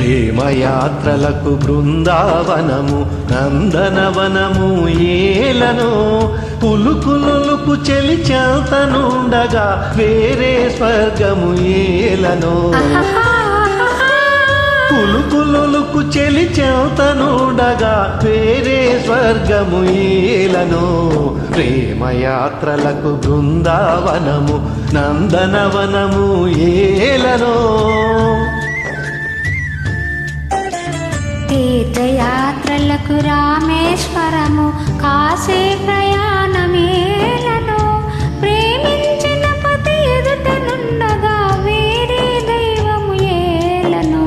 ప్రేమయాత్రలకు బృందావనము నందనవనము ఏలను పులుకులుకు చెలి చేతనుండగా వేరే స్వర్గము ఏలను. పులుకులుకు చెలి చేతనుండగా వేరే స్వర్గము ఏలను. ప్రేమయాత్రలకు బృందావనము నందనవనము ఏలను. తీర్థయాత్రలకు రామేశ్వరము కాశీ ప్రయాణమేలను ప్రేమించిన పతి ఎదుటనుండగా వేరే దైవము ఏలను.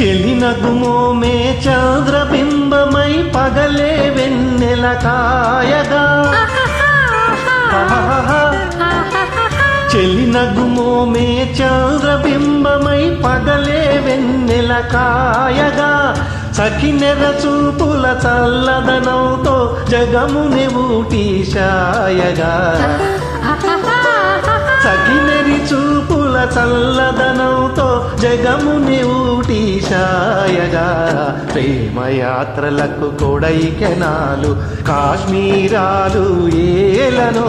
చెలినగుమోమే చంద్రబింబమై పగలే వెన్నెల కాయగా. ఆహాహా. చెలినగుమోమే చంద్రబింబమై పగలే వెన్నెల కాయగా. సఖినెర చూపుల చల్లదనంతో జగముని ఊటి షాయగా సఖినెరి చూపుల చల్లదనంతో జగముని ఊటి షాయగా ప్రేమయాత్రలకు కొడైకెనాలు కాశ్మీరాలు ఏలనో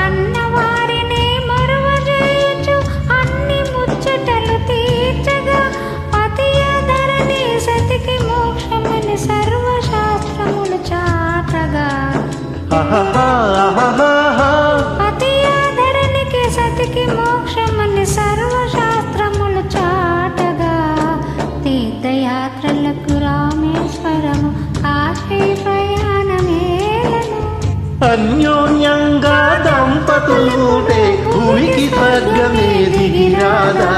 అన్యోన్యంగా దంపతులుంటే భూమికి స్వర్గమే దిగిరాదా.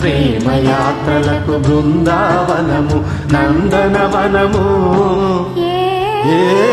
ప్రేమయాత్రలకు బృందావనము నందనవనము. ఏ